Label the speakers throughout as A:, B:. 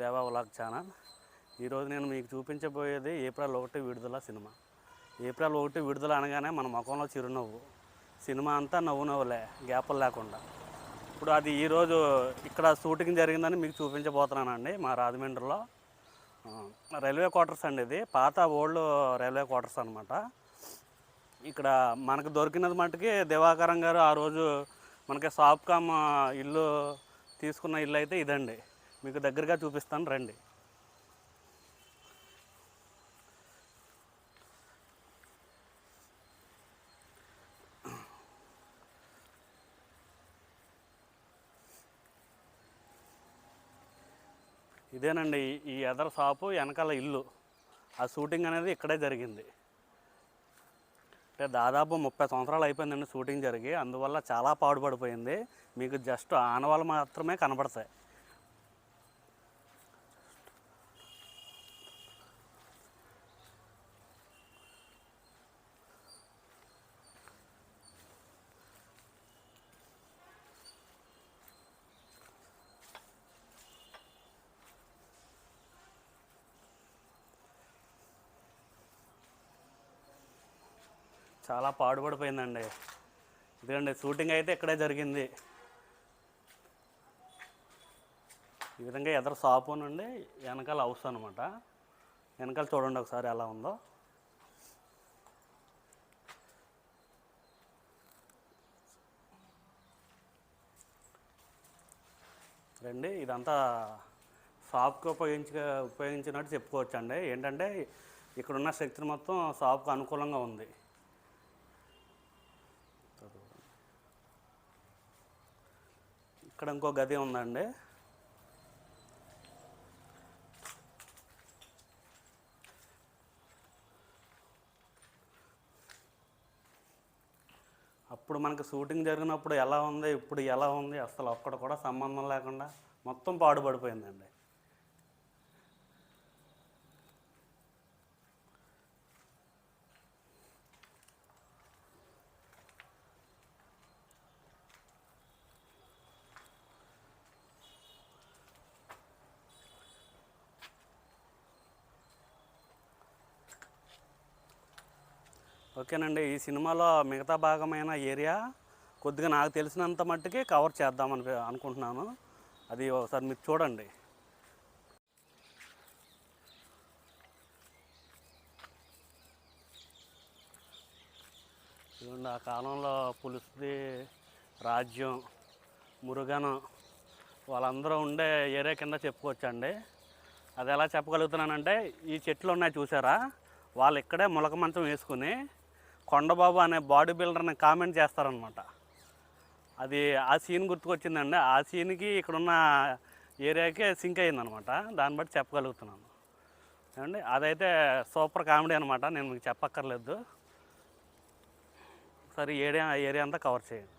A: దేవా vlog channel ఈరోజు నేను మీకు చూపించబోయేది ఏప్రిల్ ఒకటి విడుదల సినిమా. ఏప్రిల్ ఒకటి విడుదల అనగానే మన ముఖంలో చిరునవ్వు. సినిమా అంతా నవ్వు నవ్వులే గ్యాపులు లేకుండా. ఇప్పుడు అది ఈరోజు ఇక్కడ షూటింగ్ జరిగిందని మీకు చూపించబోతున్నానండి మా రాజమండ్రిలో. రైల్వే క్వార్టర్స్ అండి ఇది. పాత ఓల్డ్ రైల్వే క్వార్టర్స్ అనమాట ఇక్కడ మనకు దొరికినది మట్టుకి దివాకరం గారు ఆ రోజు మనకి సాప్కామ్ ఇల్లు తీసుకున్న ఇల్లు అయితే ఇదండి. మీకు దగ్గరగా చూపిస్తాను రండి. ఇదేనండి ఈ- ఈ ఎదర షాపు వెనకాల ఇల్లు. ఆ షూటింగ్ అనేది ఇక్కడే జరిగింది. అంటే దాదాపు ముప్పై సంవత్సరాలు అయిపోయిందండి షూటింగ్ జరిగి అందువల్ల చాలా పాడుపడిపోయింది. మీకు జస్ట్ ఆనవాళ్ళు మాత్రమే కనబడతాయి చాలా పాడుపడిపోయిందండి. ఇదిగండి షూటింగ్ అయితే ఇక్కడే జరిగింది. ఈ విధంగా ఎదురు షాపు నుండి వెనకాల హౌస్ అనమాట వెనకాల చూడండి ఒకసారి ఎలా ఉందో. రండి ఇదంతా షాప్కి ఉపయోగించ ఉపయోగించినట్టు చెప్పుకోవచ్చు అండి ఏంటంటే ఇక్కడున్న శక్తి మొత్తం షాప్కి అనుకూలంగా ఉంది. ఇక్కడ ఇంకో గది ఉందండి. అప్పుడు మనకి షూటింగ్ జరిగినప్పుడు ఎలా ఉంది ఇప్పుడు ఎలా ఉంది అసలు ఒక్కడ కూడా సంబంధం లేకుండా మొత్తం పాడుపడిపోయిందండి. ఓకేనండి. ఈ సినిమాలో మిగతా భాగమైన ఏరియా కొద్దిగా నాకు తెలిసినంత మట్టుకి కవర్ చేద్దామని అనుకుంటున్నాను. అది ఒకసారి మీరు చూడండి. ఆ కాలంలో పులుసుది రాజ్యం మురుగనం వాళ్ళందరూ ఉండే ఏరియా కింద చెప్పుకోవచ్చండి. అది ఎలా చెప్పగలుగుతున్నానంటే ఈ చెట్లు ఉన్నాయి చూసారా? వాళ్ళు ఇక్కడే ములక మంచం వేసుకుని కొండబాబు అనే బాడీ బిల్డర్ని కామెంట్ చేస్తారనమాట అది ఆ సీన్ గుర్తుకొచ్చిందండి. ఆ సీన్కి ఇక్కడున్న ఏరియాకి సింక్ అయిందనమాట దాన్ని బట్టి చెప్పగలుగుతున్నాను. ఏమండి? అదైతే సూపర్ కామెడీ అనమాట నేను మీకు చెప్పక్కర్లేదు. సరే ఏరియా ఏరియా అంతా కవర్ చేయండి.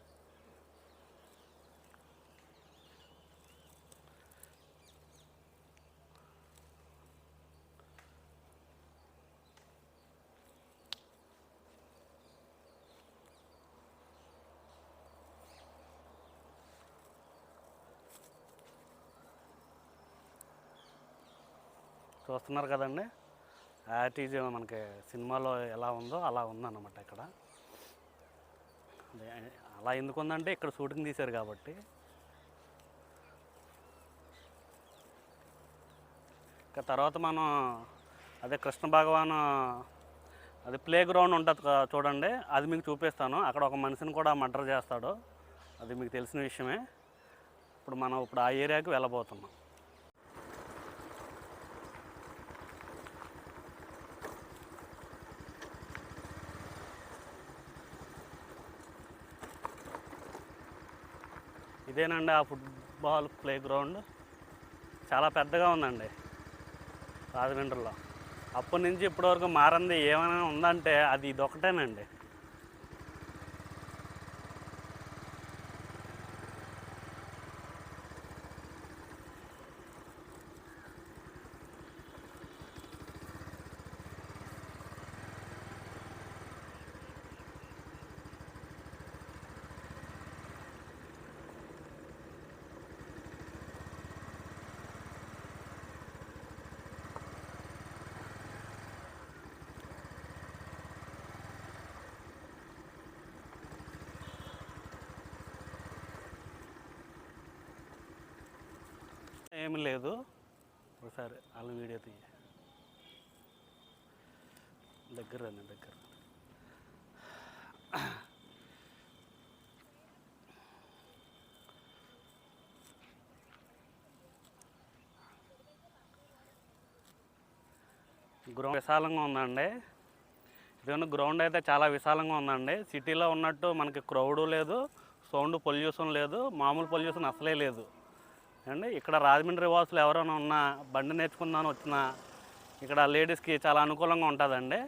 A: చూస్తున్నారు కదండి. యాటీజ్ మనకి సినిమాలో ఎలా ఉందో అలా ఉందన్నమాట ఇక్కడ. అలా ఎందుకు ఉందంటే ఇక్కడ షూటింగ్ తీశారు కాబట్టి. ఇక తర్వాత మనం అదే కృష్ణ భగవాన్ అది ప్లే గ్రౌండ్ ఉంటుంది చూడండి. అది మీకు చూపిస్తాను. అక్కడ ఒక మనిషిని కూడా మర్డర్ చేస్తాడు. అది మీకు తెలిసిన విషయమే. ఇప్పుడు మనం ఇప్పుడు ఆ ఏరియాకి వెళ్ళబోతున్నాం. ఇదేనండి ఆ ఫుట్బాల్ ప్లే గ్రౌండ్ చాలా పెద్దగా ఉందండి రాజమండ్రిలో. అప్పటి నుంచి ఇప్పటివరకు మారంది. ఏమైనా ఉందంటే అది ఇదొకటేనండి. ఏమి లేదు. ఒకసారి వాళ్ళ వీడియో తీయ. దగ్గర రండి దగ్గర. గ్రౌండ్ విశాలంగా ఉందండి. ఇదిగోండి గ్రౌండ్ అయితే చాలా విశాలంగా ఉందండి. సిటీలో ఉన్నట్టు మనకి క్రౌడు లేదు సౌండ్ పొల్యూషన్ లేదు మామూలు పొల్యూషన్ అసలే లేదు. అండి ఇక్కడ రాజమండ్రి వాసులు ఎవరైనా ఉన్నా బండి నేర్చుకుందామని వచ్చినా ఇక్కడ లేడీస్కి చాలా అనుకూలంగా ఉంటుందండి.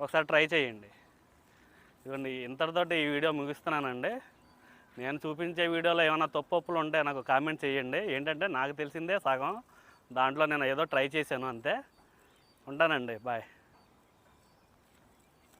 A: ఒకసారి ట్రై చేయండి. ఇదిగోండి ఇంతటితోటి ఈ వీడియో ముగిస్తున్నానండి. నేను చూపించే వీడియోలో ఏమైనా తప్పొప్పులు ఉంటే నాకు కామెంట్ చేయండి. ఏంటంటే నాకు తెలిసిందే సగం. దాంట్లో నేను ఏదో ట్రై చేశాను అంతే. ఉంటానండి బాయ్.